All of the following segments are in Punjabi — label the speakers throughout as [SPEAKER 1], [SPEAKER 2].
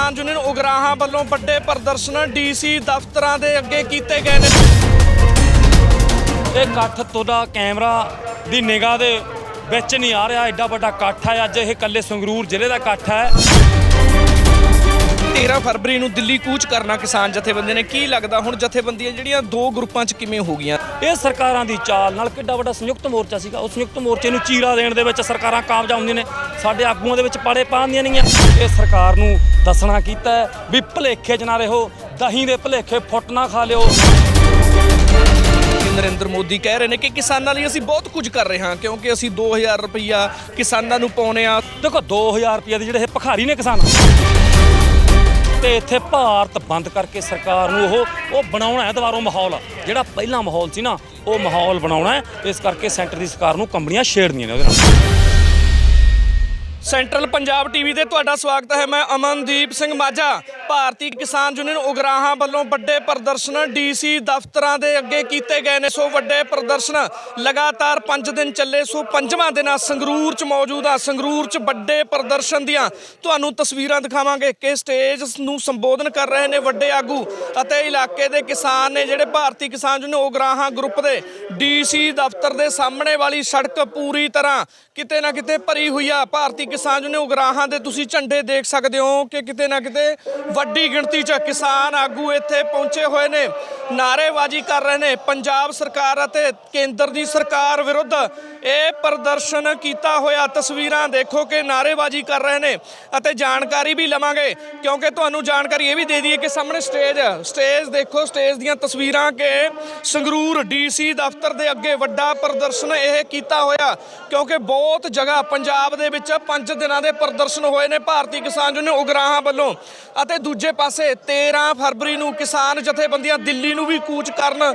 [SPEAKER 1] ਕਿਸਾਨ ਯੂਨੀਅਨ ਉਗਰਾਹਾਂ ਵੱਲੋਂ ਵੱਡੇ ਪ੍ਰਦਰਸ਼ਨ ਡੀਸੀ ਦਫ਼ਤਰਾਂ ਦੇ ਅੱਗੇ ਕੀਤੇ ਗਏ ਨੇ।
[SPEAKER 2] ਇਹ ਇਕੱਠ ਤੁਹਾਡਾ ਕੈਮਰਾ ਦੀ ਨਿਗਾਹ ਦੇ ਵਿੱਚ ਨਹੀਂ ਆ ਰਿਹਾ, ਐਡਾ ਵੱਡਾ ਇਕੱਠ ਹੈ। ਅੱਜ ਇਹ ਇਕੱਲੇ ਸੰਗਰੂਰ ਜ਼ਿਲ੍ਹੇ ਦਾ ਇਕੱਠ ਹੈ।
[SPEAKER 1] ਫਰਵਰੀ ਨੂੰ ਦਿੱਲੀ ਕੂਚ ਕਰਨਾ ਕਿਸਾਨ ਜਥੇਬੰਦੀ ਨੇ। ਕੀ ਲੱਗਦਾ ਹੁਣ ਜਥੇਬੰਦੀਆਂ ਜਿਹੜੀਆਂ ਦੋ ਗਰੁੱਪਾਂ 'ਚ ਕਿਵੇਂ ਹੋ ਗਈਆਂ?
[SPEAKER 2] ਇਹ ਸਰਕਾਰਾਂ ਦੀ ਚਾਲ ਨਾਲ ਕਿੱਡਾ ਵੱਡਾ ਸੰਯੁਕਤ ਮੋਰਚਾ ਸੀਗਾ। ਉਸ ਸੰਯੁਕਤ ਮੋਰਚੇ ਨੂੰ ਚੀਰਾ ਦੇਣ ਦੇ ਵਿੱਚ ਸਰਕਾਰਾਂ ਕਾਮਯਾਬ ਹੁੰਦੀਆਂ ਨੇ। ਸਾਡੇ ਆਗੂਆਂ ਦੇ ਵਿੱਚ ਪਾੜੇ ਪਾਉਂਦੀਆਂ ਨਹੀਂਆਂ ਇਹ ਸਰਕਾਰ ਨੂੰ ਦੱਸਣਾ ਕੀਤਾ ਵੀ ਭਲੇਖੇ 'ਚ ਨਾ ਰਹੋ ਦਹੀਂ ਦੇ ਭਲੇਖੇ ਫੁੱਟ ਨਾ ਖਾ ਲਿਓ।
[SPEAKER 1] ਨਰਿੰਦਰ ਮੋਦੀ ਕਹਿ ਰਹੇ ਨੇ ਕਿ ਕਿਸਾਨਾਂ ਲਈ ਅਸੀਂ ਬਹੁਤ ਕੁਝ ਕਰ ਰਹੇ ਹਾਂ ਕਿਉਂਕਿ ਅਸੀਂ 2000 ਰੁਪਈਆ ਕਿਸਾਨਾਂ ਨੂੰ ਪਾਉਨੇ ਆ।
[SPEAKER 2] ਦੇਖੋ 2000 ਰੁਪਏ ਦੇ ਜਿਹੜੇ ਇਹ ਭਖਾਰੀ ਨੇ ਕਿਸਾਨ। ਤੇ ਇੱਥੇ ਭਾਰਤ ਬੰਦ ਕਰਕੇ ਸਰਕਾਰ ਨੂੰ ਉਹ ਉਹ ਬਣਾਉਣਾ ਹੈ ਦੁਬਾਰਾ ਮਾਹੌਲ। ਜਿਹੜਾ ਪਹਿਲਾ ਮਾਹੌਲ ਸੀ ਨਾ, ਉਹ ਮਾਹੌਲ ਬਣਾਉਣਾ ਹੈ। ਇਸ ਕਰਕੇ ਸੈਂਟਰ ਦੀ ਸਰਕਾਰ ਨੂੰ ਕੰਪਨੀਆਂ ਛੇੜਦੀਆਂ ਨੇ ਉਹਦੇ ਨਾਲ।
[SPEAKER 1] ਸੈਂਟਰਲ ਪੰਜਾਬ ਟੀਵੀ ਤੇ ਤੁਹਾਡਾ ਸਵਾਗਤ ਹੈ। ਮੈਂ ਅਮਨਦੀਪ ਸਿੰਘ ਮਾਝਾ, ਭਾਰਤੀ ਕਿਸਾਨ ਯੂਨੀਅਨ ਉਗਰਾਹਾਂ ਵੱਲੋਂ ਵੱਡੇ ਪ੍ਰਦਰਸ਼ਨ ਡੀਸੀ ਦਫ਼ਤਰਾਂ ਦੇ ਅੱਗੇ ਕੀਤੇ ਗਏ ਨੇ। ਸੋ ਵੱਡੇ ਪ੍ਰਦਰਸ਼ਨ ਲਗਾਤਾਰ 5 ਦਿਨ ਚੱਲੇ, ਸੋ ਪੰਜਵਾਂ ਦਿਨ ਆ ਸੰਗਰੂਰ 'ਚ ਮੌਜੂਦ ਆ। ਸੰਗਰੂਰ 'ਚ ਵੱਡੇ ਪ੍ਰਦਰਸ਼ਨ ਦੀਆਂ ਤੁਹਾਨੂੰ ਤਸਵੀਰਾਂ ਦਿਖਾਵਾਂਗੇ। ਕਿ ਸਟੇਜ ਨੂੰ ਸੰਬੋਧਨ ਕਰ ਰਹੇ ਨੇ ਵੱਡੇ ਆਗੂ ਅਤੇ ਇਲਾਕੇ ਦੇ ਕਿਸਾਨ ਨੇ, ਜਿਹੜੇ ਭਾਰਤੀ ਕਿਸਾਨ ਯੂਨੀਅਨ ਉਗਰਾਹਾਂ ਗਰੁੱਪ ਦੇ ਡੀਸੀ ਦਫ਼ਤਰ ਦੇ ਸਾਹਮਣੇ ਵਾਲੀ ਸੜਕ ਪੂਰੀ ਤਰ੍ਹਾਂ ਕਿਤੇ ਨਾ ਕਿਤੇ ਭਰੀ ਹੋਈ ਆ। ਭਾਰਤੀ ਕਿਸਾਨ ਯੂਨੀਅਨ ਉਗਰਾਹਾਂ ਦੇ ਤੁਸੀਂ ਝੰਡੇ ਦੇਖ ਸਕਦੇ ਹੋ ਕਿ ਕਿਤੇ ਨਾ ਕਿਤੇ ਵੱਡੀ ਗਿਣਤੀ 'ਚ ਕਿਸਾਨ ਆਗੂ ਇੱਥੇ ਪਹੁੰਚੇ ਹੋਏ ਨੇ। ਨਾਅਰੇਬਾਜ਼ੀ ਕਰ ਰਹੇ ਨੇ। ਪੰਜਾਬ ਸਰਕਾਰ ਅਤੇ ਕੇਂਦਰ ਦੀ ਸਰਕਾਰ ਵਿਰੁੱਧ ਇਹ ਪ੍ਰਦਰਸ਼ਨ ਕੀਤਾ ਹੋਇਆ। ਤਸਵੀਰਾਂ ਦੇਖੋ ਕਿ ਨਾਅਰੇਬਾਜ਼ੀ ਕਰ ਰਹੇ ਨੇ ਅਤੇ ਜਾਣਕਾਰੀ ਵੀ ਲਵਾਂਗੇ। ਕਿਉਂਕਿ ਤੁਹਾਨੂੰ ਜਾਣਕਾਰੀ ਇਹ ਵੀ ਦੇ ਦਈਏ ਕਿ ਸਾਹਮਣੇ ਸਟੇਜ ਸਟੇਜ ਦੇਖੋ, ਸਟੇਜ ਦੀਆਂ ਤਸਵੀਰਾਂ ਕਿ ਸੰਗਰੂਰ ਡੀਸੀ ਦਫ਼ਤਰ ਦੇ ਅੱਗੇ ਵੱਡਾ ਪ੍ਰਦਰਸ਼ਨ ਇਹ ਕੀਤਾ ਹੋਇਆ। ਕਿਉਂਕਿ ਬਹੁਤ ਜਗ੍ਹਾ ਪੰਜਾਬ ਦੇ ਵਿੱਚ 5 ਦਿਨਾਂ ਦੇ ਪ੍ਰਦਰਸ਼ਨ ਹੋਏ ਨੇ ਭਾਰਤੀ ਕਿਸਾਨ ਯੂਨੀਅਨ ਉਗਰਾਹਾਂ ਵੱਲੋਂ ਅਤੇ ਦੂਜੇ ਪਾਸੇ 13 ਫਰਵਰੀ ਨੂੰ ਕਿਸਾਨ ਜਥੇਬੰਦੀਆਂ ਦਿੱਲੀ ਨੂੰ ਵੀ ਕੂਚ ਕਰਨ,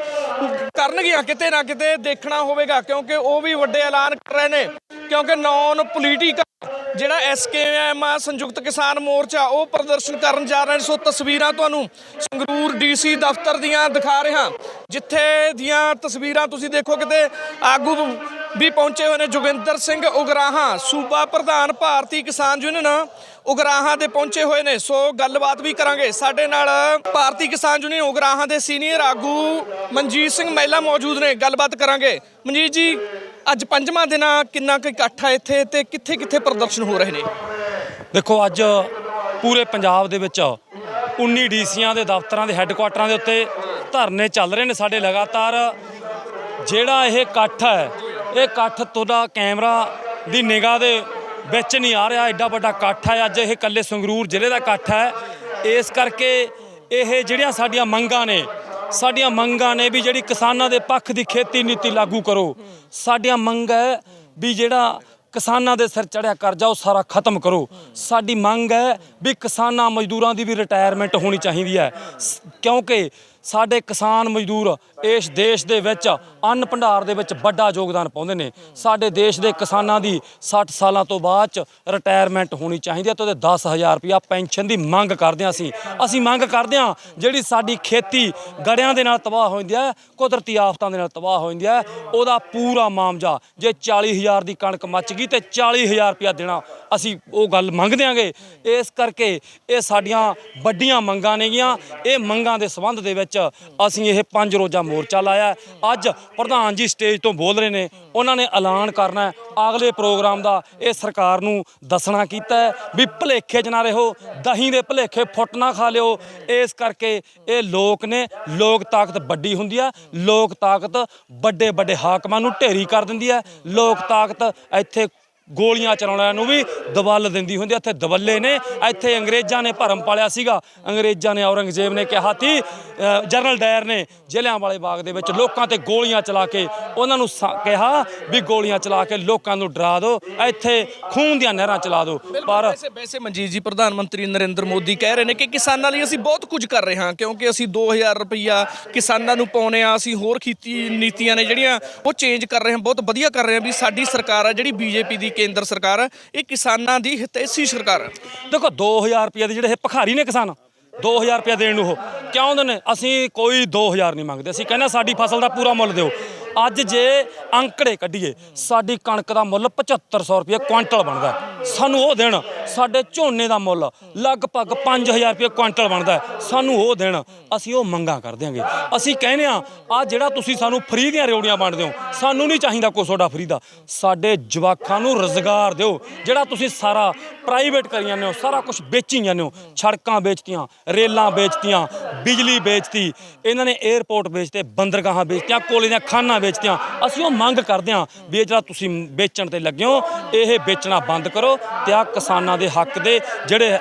[SPEAKER 1] ਕਰਨਗੀਆਂ ਕਿਤੇ ਨਾ ਕਿਤੇ, ਦੇਖਣਾ ਹੋਵੇਗਾ, ਕਿਉਂਕਿ ਉਹ ਵੀ ਵੱਡੇ ਐਲਾਨ ਕਰ ਰਹੇ ਨੇ। ਕਿਉਂਕਿ ਨੌਨ ਪੋਲੀਟੀਕਲ, ਜਿਹੜਾ ਐਸਕੇਐਮ ਆ, ਸੰਯੁਕਤ ਕਿਸਾਨ ਮੋਰਚਾ, ਉਹ ਪ੍ਰਦਰਸ਼ਨ ਕਰਨ ਜਾ ਰਹੇ ਨੇ। ਸੋ ਤਸਵੀਰਾਂ ਤੁਹਾਨੂੰ ਸੰਗਰੂਰ ਡੀਸੀ ਦਫ਼ਤਰ ਦੀਆਂ ਦਿਖਾ ਰਿਹਾ। ਜਿੱਥੇ ਦੀਆਂ ਤਸਵੀਰਾਂ ਤੁਸੀਂ ਦੇਖੋ ਕਿਤੇ, ਆਗੂ ਵੀ ਪਹੁੰਚੇ ਹੋਏ ਨੇ। ਜੋਗਿੰਦਰ ਸਿੰਘ ਉਗਰਾਹਾਂ, ਸੂਬਾ ਪ੍ਰਧਾਨ ਭਾਰਤੀ ਕਿਸਾਨ ਯੂਨੀਅਨ ਉਗਰਾਹਾਂ ਦੇ ਪਹੁੰਚੇ ਹੋਏ ਨੇ। ਸੋ ਗੱਲਬਾਤ ਵੀ ਕਰਾਂਗੇ। ਸਾਡੇ ਨਾਲ ਭਾਰਤੀ ਕਿਸਾਨ ਯੂਨੀਅਨ ਉਗਰਾਹਾਂ ਦੇ ਸੀਨੀਅਰ ਆਗੂ ਮਨਜੀਤ ਸਿੰਘ ਮਹਿਲਾ ਮੌਜੂਦ ਨੇ। ਗੱਲਬਾਤ ਕਰਾਂਗੇ। ਮਨਜੀਤ ਜੀ, ਅੱਜ ਪੰਜਵਾਂ ਦਿਨ ਕਿੰਨਾ ਕੁ ਇਕੱਠ ਹੈ ਇੱਥੇ ਤੇ ਕਿੱਥੇ ਕਿੱਥੇ ਪ੍ਰਦਰਸ਼ਨ ਹੋ ਰਹੇ ਨੇ?
[SPEAKER 2] ਦੇਖੋ, ਅੱਜ ਪੂਰੇ ਪੰਜਾਬ ਦੇ ਵਿੱਚ 19 ਡੀਸੀਆਂ ਦੇ ਦਫ਼ਤਰਾਂ ਦੇ ਹੈੱਡਕੁਆਟਰਾਂ ਦੇ ਉੱਤੇ ਧਰਨੇ ਚੱਲ ਰਹੇ ਨੇ ਸਾਡੇ ਲਗਾਤਾਰ। ਜਿਹੜਾ ਇਹ ਇਕੱਠ ਹੈ, ਇਹ ਇਕੱਠ ਤੁਹਾਡਾ ਕੈਮਰਾ ਦੀ ਨਿਗਾਹ ਦੇ ਵਿੱਚ ਨਹੀਂ ਆ ਰਿਹਾ, ਐਡਾ ਵੱਡਾ ਇਕੱਠ ਹੈ। ਅੱਜ ਇਹ ਇਕੱਲੇ ਸੰਗਰੂਰ ਜ਼ਿਲ੍ਹੇ ਦਾ ਇਕੱਠ ਹੈ। ਇਸ ਕਰਕੇ ਇਹ ਜਿਹੜੀਆਂ ਸਾਡੀਆਂ ਮੰਗਾਂ ਨੇ, ਸਾਡੀਆਂ ਮੰਗਾਂ ਨੇ ਵੀ ਜਿਹੜੀ ਕਿਸਾਨਾਂ ਦੇ ਪੱਖ ਦੀ ਖੇਤੀ ਨੀਤੀ ਲਾਗੂ ਕਰੋ। ਸਾਡੀਆਂ ਮੰਗ ਹੈ ਵੀ ਜਿਹੜਾ ਕਿਸਾਨਾਂ ਦੇ ਸਿਰ ਚੜਿਆ ਕਰਜ਼ਾ, ਉਹ ਸਾਰਾ ਖਤਮ ਕਰੋ। ਸਾਡੀ ਮੰਗ ਹੈ ਵੀ ਕਿਸਾਨਾਂ ਮਜ਼ਦੂਰਾਂ ਦੀ ਵੀ ਰਿਟਾਇਰਮੈਂਟ ਹੋਣੀ ਚਾਹੀਦੀ ਹੈ। ਸ- ਕਿਉਂਕਿ ਸਾਡੇ ਕਿਸਾਨ ਮਜ਼ਦੂਰ ਇਸ ਦੇਸ਼ ਦੇ ਵਿੱਚ ਅੰਨ ਭੰਡਾਰ ਦੇ ਵਿੱਚ ਵੱਡਾ ਯੋਗਦਾਨ ਪਾਉਂਦੇ ਨੇ। ਸਾਡੇ ਦੇਸ਼ ਦੇ ਕਿਸਾਨਾਂ ਦੀ 60 ਸਾਲਾਂ ਤੋਂ ਬਾਅਦ ਚ ਰਿਟਾਇਰਮੈਂਟ ਹੋਣੀ ਚਾਹੀਦੀ ਹੈ ਤੇ ਉਹਦੇ 10000 ਰੁਪਇਆ ਪੈਨਸ਼ਨ ਦੀ ਮੰਗ ਕਰਦੇ ਹਾਂ ਅਸੀਂ। ਅਸੀਂ ਮੰਗ ਕਰਦੇ ਹਾਂ ਜਿਹੜੀ ਸਾਡੀ ਖੇਤੀ ਗੜਿਆਂ ਦੇ ਨਾਲ ਤਬਾਹ ਹੋ ਜਾਂਦੀ ਹੈ, ਕੁਦਰਤੀ ਆਫਤਾਂ ਦੇ ਨਾਲ ਤਬਾਹ ਹੋ ਜਾਂਦੀ ਹੈ, ਉਹਦਾ ਪੂਰਾ ਮਾਮਜਾ ਜੇ 40000 ਦੀ ਕਣਕ ਮੱਚ ਗਈ ਤੇ 40000 ਰੁਪਇਆ ਦੇਣਾ ਅਸੀਂ ਉਹ ਗੱਲ ਮੰਗਦੇ ਆਂਗੇ ਇਸ ਕਰਕੇ ਇਹ ਸਾਡੀਆਂ ਵੱਡੀਆਂ ਮੰਗਾਂ ਨੇਗੀਆਂ। ਇਹ ਮੰਗਾਂ ਦੇ ਸੰਬੰਧ ਦੇ ਵਿੱਚ ਅਸੀਂ ਇਹ ਪੰਜ ਰੋਜ਼ਾ ਮੋਰਚਾ ਲਾਇਆ। ਅੱਜ ਪ੍ਰਧਾਨ ਜੀ ਸਟੇਜ ਤੋਂ ਬੋਲ ਰਹੇ ਨੇ, ਉਹਨਾਂ ਨੇ ਐਲਾਨ ਕਰਨਾ ਅਗਲੇ ਪ੍ਰੋਗਰਾਮ ਦਾ ਇਹ ਸਰਕਾਰ ਨੂੰ ਦੱਸਣਾ ਕੀਤਾ ਹੈ ਵੀ ਭਲੇਖੇ 'ਚ ਨਾ ਰਹੋ, ਦਹੀਂ ਦੇ ਭਲੇਖੇ ਫੁੱਟ ਨਾ ਖਾ ਲਿਓ। ਇਸ ਕਰਕੇ ਇਹ ਲੋਕ ਨੇ ਲੋਕ ਤਾਕਤ ਵੱਡੀ ਹੁੰਦੀ ਹੈ ਲੋਕ ਤਾਕਤ ਵੱਡੇ ਵੱਡੇ ਹਾਕਮਾਂ ਨੂੰ ਢੇਰੀ ਕਰ ਦਿੰਦੀ ਹੈ ਲੋਕ ਤਾਕਤ ਇੱਥੇ ਗੋਲੀਆਂ ਚਲਾਉਣ ਨੂੰ ਵੀ ਦਵਲ ਦਿੰਦੀ ਹੁੰਦੀ। ਇੱਥੇ ਦਵੱਲੇ ਨੇ ਇੱਥੇ ਅੰਗਰੇਜ਼ਾਂ ਨੇ ਭਰਮ ਪਾਲਿਆ ਸੀਗਾ ਅੰਗਰੇਜ਼ਾਂ ਨੇ ਔਰੰਗਜ਼ੇਬ ਨੇ ਕਿਹਾ ਸੀ ਜਨਰਲ ਡਾਇਰ ਨੇ ਜ਼ਿਲ੍ਹਿਆਂ ਵਾਲੇ ਬਾਗ ਦੇ ਵਿੱਚ ਲੋਕਾਂ ਤੇ ਗੋਲੀਆਂ ਚਲਾ ਕੇ ਉਹਨਾਂ ਨੂੰ ਕਿਹਾ ਵੀ ਗੋਲੀਆਂ ਚਲਾ ਕੇ ਲੋਕਾਂ ਨੂੰ ਡਰਾ ਦਿਓ ਇੱਥੇ ਖੂਨ ਦੀਆਂ ਨਹਿਰਾਂ ਚਲਾ ਦਿਓ ਪਰ
[SPEAKER 1] ਵੈਸੇ ਮਨਜੀਤ ਜੀ ਪ੍ਰਧਾਨ ਮੰਤਰੀ ਨਰਿੰਦਰ ਮੋਦੀ ਕਹਿ ਰਹੇ ਨੇ ਕਿ ਕਿਸਾਨਾਂ ਲਈ ਅਸੀਂ ਬਹੁਤ ਕੁਝ ਕਰ ਰਹੇ ਹਾਂ ਕਿਉਂਕਿ ਅਸੀਂ 2000 ਰੁਪਈਆ ਕਿਸਾਨਾਂ ਨੂੰ ਪਾਉਨੇ ਆ ਅਸੀਂ ਹੋਰ ਖੇਤੀ ਨੀਤੀਆਂ ਨੇ ਜਿਹੜੀਆਂ ਉਹ ਚੇਂਜ ਕਰ ਰਹੇ ਹਾਂ ਬਹੁਤ ਵਧੀਆ ਕਰ ਰਹੇ ਹਾਂ ਵੀ ਸਾਡੀ ਸਰਕਾਰ ਹੈ ਜਿਹੜੀ ਬੀਜੇਪੀ ਦੀ ਕੇਂਦਰ ਸਰਕਾਰ ਹੈ ਇਹ ਕਿਸਾਨਾਂ ਦੀ ਹਿਤੈਸ਼ੀ ਸਰਕਾਰ। ਹੈ
[SPEAKER 2] ਦੇਖੋ 2000 ਰੁਪਏ ਦੇ ਜਿਹੜੇ ਇਹ ਭਖਾਰੀ ਨੇ ਕਿਸਾਨ 2000 ਰੁਪਏ ਦੇਣ ਨੂੰ ਉਹ। ਕਿਉਂ ਆਉਂਦੇ ਨੇ? ਅਸੀਂ ਕੋਈ 2000 ਨਹੀਂ ਮੰਗਦੇ। ਅਸੀਂ ਕਹਿੰਦੇ ਸਾਡੀ ਫਸਲ ਦਾ ਪੂਰਾ ਮੁੱਲ ਦਿਓ। ਅੱਜ ਜੇ ਅੰਕੜੇ ਕੱਢੀਏ, ਸਾਡੀ ਕਣਕ ਦਾ ਮੁੱਲ 7500 ਰੁਪਏ ਕੁਇੰਟਲ ਬਣਦਾ ਸਾਨੂੰ ਉਹ ਦੇਣ, ਸਾਡੇ ਝੋਨੇ ਦਾ ਮੁੱਲ ਲਗਭਗ 5000 ਰੁਪਏ ਕੁਇੰਟਲ ਬਣਦਾ ਸਾਨੂੰ ਉਹ ਦੇਣ, ਅਸੀਂ ਉਹ ਮੰਗਾਂ ਕਰ ਦਿਆਂਗੇ। ਅਸੀਂ ਕਹਿੰਦੇ ਆ ਆ ਜਿਹੜਾ ਤੁਸੀਂ ਸਾਨੂੰ ਫਰੀ ਦੀਆਂ ਰਿਉੜੀਆਂ ਵੰਡਦੇ ਹੋ, ਸਾਨੂੰ ਨਹੀਂ ਚਾਹੀਦਾ ਕੋਈ ਤੁਹਾਡਾ ਫਰੀ ਦਾ। ਸਾਡੇ ਜਵਾਕਾਂ ਨੂੰ ਰੋਜ਼ਗਾਰ ਦਿਓ, ਜਿਹੜਾ ਤੁਸੀਂ ਸਾਰਾ ਪ੍ਰਾਈਵੇਟ ਕਰੀ ਜਾਂਦੇ ਹੋ, ਸਾਰਾ ਕੁਝ ਵੇਚੀ ਜਾਂਦੇ ਹੋ। ਸੜਕਾਂ ਵੇਚਤੀਆਂ, ਰੇਲਾਂ ਵੇਚਤੀਆਂ, ਬਿਜਲੀ ਵੇਚਤੀ, ਇਹਨਾਂ ਨੇ 에ਅਰਪੋਰਟ ਵੇਚਤੇ, ਬੰਦਰਗਾਹਾਂ ਵੇਚਤੀਆਂ, ਕੋਲੇ ਦੀਆਂ ਖਾਨਾਂ ਵੇਚਦੇ ਵੇਚਤੀਆਂ ਅਸੀਂ ਉਹ ਮੰਗ ਕਰਦੇ ਹਾਂ ਵੀ ਇਹ ਜਿਹੜਾ ਤੁਸੀਂ ਵੇਚਣ ਤੇ ਲੱਗੇ ਹੋ, ਇਹ ਵੇਚਣਾ ਬੰਦ ਕਰੋ ਤੇ ਆ ਕਿਸਾਨਾਂ ਦੇ ਹੱਕ ਦੇ ਜਿਹੜੇ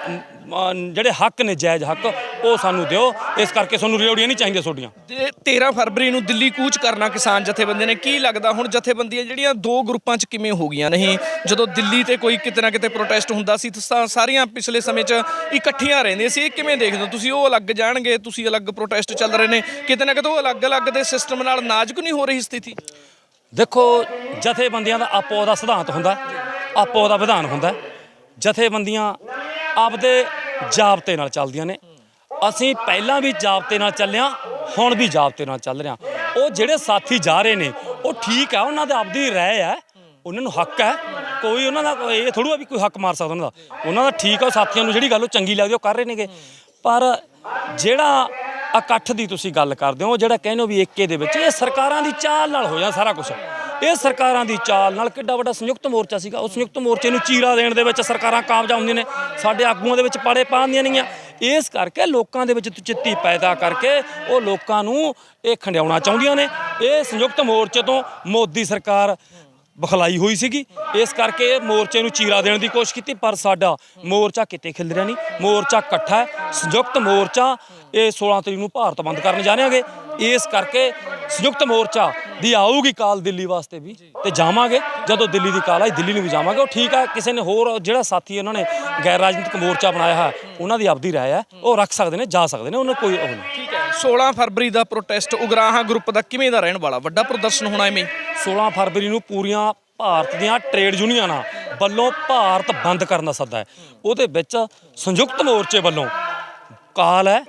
[SPEAKER 2] ਜਿਹੜੇ ਹੱਕ ਨੇ ਜਾਇਜ਼ ਹੱਕ ਉਹ ਸਾਨੂੰ ਦਿਓ। ਇਸ ਕਰਕੇ ਸਾਨੂੰ ਰਿਓੜੀਆਂ ਨਹੀਂ ਚਾਹੀਦੀਆਂ ਤੁਹਾਡੀਆਂ।
[SPEAKER 1] ਤੇ 13 ਫਰਵਰੀ ਨੂੰ ਦਿੱਲੀ ਕੂਚ ਕਰਨਾ ਕਿਸਾਨ ਜਥੇਬੰਦੀ ਨੇ। ਕੀ ਲੱਗਦਾ ਹੁਣ ਜਥੇਬੰਦੀਆਂ ਜਿਹੜੀਆਂ ਦੋ ਗਰੁੱਪਾਂ 'ਚ ਕਿਵੇਂ ਹੋ ਗਈਆਂ? ਨਹੀਂ ਜਦੋਂ ਦਿੱਲੀ ਤੇ ਕੋਈ ਕਿਤੇ ਨਾ ਕਿਤੇ ਪ੍ਰੋਟੈਸਟ ਹੁੰਦਾ ਸੀ ਤਾਂ ਸਾਰੀਆਂ ਪਿਛਲੇ ਸਮੇਂ 'ਚ ਇਕੱਠੀਆਂ ਰਹਿੰਦੀਆਂ ਸੀ। ਇਹ ਕਿਵੇਂ ਦੇਖਦੇ ਹੋ? ਤੁਸੀਂ ਉਹ ਅਲੱਗ ਜਾਣਗੇ ਤੁਸੀਂ ਅਲੱਗ ਪ੍ਰੋਟੈਸਟ ਚੱਲ ਰਹੇ ਨੇ। ਕਿਤੇ ਨਾ ਕਿਤੇ ਉਹ ਅਲੱਗ-ਅਲੱਗ ਦੇ ਸਿਸਟਮ ਨਾਲ ਨਾਜ਼ੁਕ ਨਹੀਂ ਹੋ ਰਹੀ ਸਥਿਤੀ?
[SPEAKER 2] ਦੇਖੋ ਜਥੇਬੰਦੀਆਂ ਦਾ ਆਪੋ ਦਾ ਸਿਧਾਂਤ ਹੁੰਦਾ ਆਪੋ ਦਾ ਵਿਧਾਨ ਹੁੰਦਾ। ਜਥੇਬੰਦੀਆਂ ਆਪਦੇ ਜਾਬਤੇ ਨਾਲ ਚੱਲਦੀਆਂ ਨੇ। ਅਸੀਂ ਪਹਿਲਾਂ ਵੀ ਜਾਬਤੇ ਨਾਲ ਚੱਲਿਆ, ਹੁਣ ਵੀ ਜਾਬਤੇ ਨਾਲ ਚੱਲ ਰਿਹਾ। ਉਹ ਜਿਹੜੇ ਸਾਥੀ ਜਾ ਰਹੇ ਨੇ, ਉਹ ਠੀਕ ਆ, ਉਹਨਾਂ ਦੇ ਆਪਦੀ ਰਾਏ ਹੈ ਉਹਨਾਂ ਨੂੰ ਹੱਕ ਹੈ ਕੋਈ ਉਹਨਾਂ ਦਾ ਇਹ ਥੋੜੂ ਵੀ ਕੋਈ ਹੱਕ ਮਾਰ ਸਕਦਾ ਉਹਨਾਂ ਦਾ। ਉਹਨਾਂ ਦਾ ਠੀਕ ਆ, ਉਹ ਸਾਥੀਆਂ ਨੂੰ ਜਿਹੜੀ ਗੱਲ ਉਹ ਚੰਗੀ ਲੱਗਦੀ ਉਹ ਕਰ ਰਹੇ ਨੇਗੇ। ਪਰ ਜਿਹੜਾ ਇਕੱਠ ਦੀ ਤੁਸੀਂ ਗੱਲ ਕਰਦੇ ਹੋ ਜਿਹੜਾ ਕਹਿੰਦੇ ਹੋ ਵੀ ਏਕੇ ਦੇ ਵਿੱਚ, ਇਹ ਸਰਕਾਰਾਂ ਦੀ ਚਾਲ ਨਾਲ ਹੋ ਹੋਇਆ ਸਾਰਾ ਕੁਝ ਇਹ ਸਰਕਾਰਾਂ ਦੀ ਚਾਲ ਨਾਲ ਕਿੱਡਾ ਵੱਡਾ ਸੰਯੁਕਤ ਮੋਰਚਾ ਸੀਗਾ। ਉਸ ਸੰਯੁਕਤ ਮੋਰਚੇ ਨੂੰ ਚੀਰਾ ਦੇਣ ਦੇ ਵਿੱਚ ਸਰਕਾਰਾਂ ਕਾਮਯਾਬ ਹੁੰਦੀਆਂ ਨੇ। ਸਾਡੇ ਆਗੂਆਂ ਦੇ ਵਿੱਚ ਪਾੜੇ ਪਾਉਂਦੀਆਂ ਨੇਗੀਆਂ। ਇਸ ਕਰਕੇ ਲੋਕਾਂ ਦੇ ਵਿੱਚ ਚਿੱਤੀ ਪੈਦਾ ਕਰਕੇ ਉਹ ਲੋਕਾਂ ਨੂੰ ਇਹ ਖੰਡਿਆਉਣਾ ਚਾਹੁੰਦੀਆਂ ਨੇ। ਇਹ ਸੰਯੁਕਤ ਮੋਰਚੇ ਤੋਂ ਮੋਦੀ ਸਰਕਾਰ ਬਖਲਾਈ ਹੋਈ ਸੀਗੀ। ਇਸ ਕਰਕੇ ਇਹ ਮੋਰਚੇ ਨੂੰ ਚੀਰਾ ਦੇਣ ਦੀ ਕੋਸ਼ਿਸ਼ ਕੀਤੀ, ਪਰ ਸਾਡਾ ਮੋਰਚਾ ਕਿਤੇ ਖਿਲ ਰਿਹਾ ਨਹੀਂ। ਮੋਰਚਾ ਇਕੱਠਾ ਹੈ। ਸੰਯੁਕਤ ਮੋਰਚਾ ਇਹ 16 ਤਰੀਕ ਨੂੰ ਭਾਰਤ ਬੰਦ ਕਰਨ ਜਾ ਰਹੇਗੇ ਇਸ ਕਰਕੇ ਸੰਯੁਕਤ ਮੋਰਚਾ ਦੀ ਆਊਗੀ ਕਾਲ ਦਿੱਲੀ ਵਾਸਤੇ ਵੀ ਤੇ ਜਾਵਾਂਗੇ। ਜਦੋਂ ਦਿੱਲੀ ਦੀ ਕਾਲ ਆਈ ਦਿੱਲੀ ਨੂੰ ਵੀ ਜਾਵਾਂਗੇ। ਉਹ ਠੀਕ ਹੈ ਕਿਸੇ ਨੇ ਹੋਰ ਜਿਹੜਾ ਸਾਥੀ ਉਹਨਾਂ ਨੇ ਗੈਰ ਰਾਜਨੀਤਿਕ ਮੋਰਚਾ ਬਣਾਇਆ ਹੈ ਉਹਨਾਂ ਦੀ ਆਪਦੀ ਰਾਏ ਹੈ ਉਹ ਰੱਖ ਸਕਦੇ ਨੇ ਜਾ ਸਕਦੇ ਨੇ ਉਹਨਾਂ ਕੋਈ ਉਹ ਨਹੀਂ।
[SPEAKER 1] ਠੀਕ ਹੈ 16 ਫਰਵਰੀ ਦਾ ਪ੍ਰੋਟੈਸਟ ਉਗਰਾਹਾਂ ਗਰੁੱਪ ਦਾ ਕਿਵੇਂ ਦਾ ਰਹਿਣ ਵਾਲਾ? ਵੱਡਾ ਪ੍ਰਦਰਸ਼ਨ ਹੋਣਾ ਐਵੇਂ
[SPEAKER 2] 16 ਫਰਵਰੀ ਨੂੰ ਪੂਰੀਆਂ ਭਾਰਤ ਦੀਆਂ ਟ੍ਰੇਡ ਯੂਨੀਅਨਾਂ ਵੱਲੋਂ ਭਾਰਤ ਬੰਦ ਕਰਨ ਦਾ ਸੱਦਾ ਹੈ। ਉਹਦੇ ਵਿੱਚ ਸੰਯੁਕਤ ਮੋਰਚੇ ਵੱਲੋਂ ਕਾਲ ਹੈ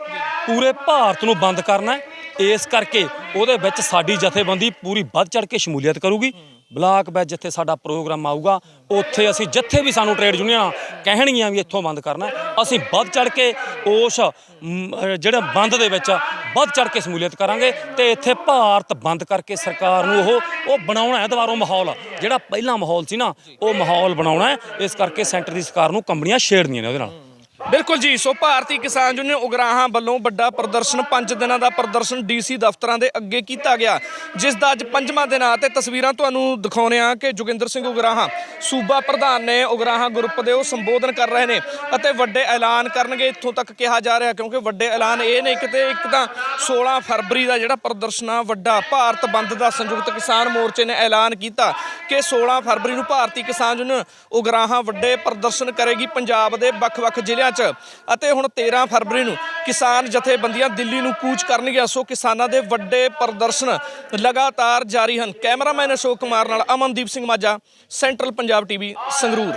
[SPEAKER 2] ਪੂਰੇ ਭਾਰਤ ਨੂੰ ਬੰਦ ਕਰਨਾ ਹੈ। ਇਸ ਕਰਕੇ ਉਹਦੇ ਵਿੱਚ ਸਾਡੀ ਜਥੇਬੰਦੀ ਪੂਰੀ ਵੱਧ ਚੜ ਕੇ ਸ਼ਮੂਲੀਅਤ ਕਰੂਗੀ। ਬਲਾਕ ਵਿੱਚ ਜਿੱਥੇ ਸਾਡਾ ਪ੍ਰੋਗਰਾਮ ਆਊਗਾ ਉੱਥੇ ਅਸੀਂ ਜਿੱਥੇ ਵੀ ਸਾਨੂੰ ਟ੍ਰੇਡ ਯੂਨੀਅਨਾਂ ਕਹਿਣਗੀਆਂ ਵੀ ਇੱਥੋਂ ਬੰਦ ਕਰਨਾ। ਅਸੀਂ ਵੱਧ ਚੜ ਕੇ ਉਸ ਮ, ਜਿਹੜਾ ਬੰਦ ਦੇ ਵਿੱਚ ਵੱਧ ਚੜ ਕੇ ਸ਼ਮੂਲੀਅਤ ਕਰਾਂਗੇ ਤੇ ਇੱਥੇ ਭਾਰਤ ਬੰਦ ਕਰਕੇ ਸਰਕਾਰ ਨੂੰ ਉਹ ਉਹ ਬਣਾਉਣਾ ਹੈ ਦੁਬਾਰਾ ਮਾਹੌਲ। ਜਿਹੜਾ ਪਹਿਲਾ ਮਾਹੌਲ ਸੀ ਨਾ ਉਹ ਮਾਹੌਲ ਬਣਾਉਣਾ ਹੈ। ਇਸ ਕਰਕੇ ਸੈਂਟਰ ਦੀ ਸਰਕਾਰ ਨੂੰ ਕੰਪਨੀਆਂ ਛੇੜਨੀਆਂ ਨੇ ਉਹਦੇ ਨਾਲ।
[SPEAKER 1] ਬਿਲਕੁਲ ਜੀ, ਸੋ ਭਾਰਤੀ ਕਿਸਾਨ ਯੂਨੀਅਨ ਉਗਰਾਹਾਂ ਵੱਲੋਂ ਵੱਡਾ ਪ੍ਰਦਰਸ਼ਨ 5 ਦਿਨਾਂ ਦਾ ਪ੍ਰਦਰਸ਼ਨ ਡੀਸੀ ਦਫ਼ਤਰਾਂ ਦੇ ਅੱਗੇ ਕੀਤਾ ਗਿਆ, ਜਿਸ ਦਾ ਅੱਜ ਪੰਜਵਾਂ ਦਿਨ ਆ ਤੇ ਤਸਵੀਰਾਂ ਤੁਹਾਨੂੰ ਦਿਖਾਉਣੇ ਆ ਕਿ ਜੋਗਿੰਦਰ ਸਿੰਘ ਉਗਰਾਹਾਂ, ਸੂਬਾ ਪ੍ਰਧਾਨ ਨੇ ਉਗਰਾਹਾਂ ਗਰੁੱਪ ਦੇ ਉਹ ਸੰਬੋਧਨ ਕਰ ਰਹੇ ਨੇ ਅਤੇ ਵੱਡੇ ਐਲਾਨ ਕਰਨਗੇ, ਇੱਥੋਂ ਤੱਕ ਕਿਹਾ ਜਾ ਰਿਹਾ ਕਿਉਂਕਿ ਵੱਡੇ ਐਲਾਨ ਇਹ ਨੇ ਕਿਤੇ ਇੱਕ ਤਾਂ 16 ਫਰਵਰੀ ਦਾ ਜਿਹੜਾ ਪ੍ਰਦਰਸ਼ਨ ਆ, ਵੱਡਾ ਭਾਰਤ ਬੰਦ ਦਾ ਸੰਯੁਕਤ ਕਿਸਾਨ ਮੋਰਚੇ ਨੇ ਐਲਾਨ ਕੀਤਾ ਕਿ 16 ਫਰਵਰੀ ਨੂੰ ਭਾਰਤੀ ਕਿਸਾਨ ਯੂਨੀਅਨ ਉਗਰਾਹਾਂ ਵੱਡੇ ਪ੍ਰਦਰਸ਼ਨ ਕਰੇਗੀ ਪੰਜਾਬ ਦੇ ਵੱਖ-ਵੱਖ ਜ਼ਿਲ੍ਹਿਆਂ 'ਚ। ਅਤੇ ਹੁਣ 13 ਫਰਵਰੀ ਨੂੰ ਕਿਸਾਨ ਜਥੇਬੰਦੀਆਂ ਦਿੱਲੀ ਨੂੰ ਕੂਚ ਕਰਨਗੀਆਂ, ਸੋ ਕਿਸਾਨਾਂ ਦੇ ਵੱਡੇ ਪ੍ਰਦਰਸ਼ਨ ਲਗਾਤਾਰ ਜਾਰੀ ਹਨ। ਕੈਮਰਾਮੈਨ ਅਸ਼ੋਕ ਕੁਮਾਰ ਨਾਲ ਅਮਨਦੀਪ ਸਿੰਘ ਮਾਝਾ, ਸੈਂਟਰਲ ਪੰਜਾਬ ਟੀਵੀ ਸੰਗਰੂਰ।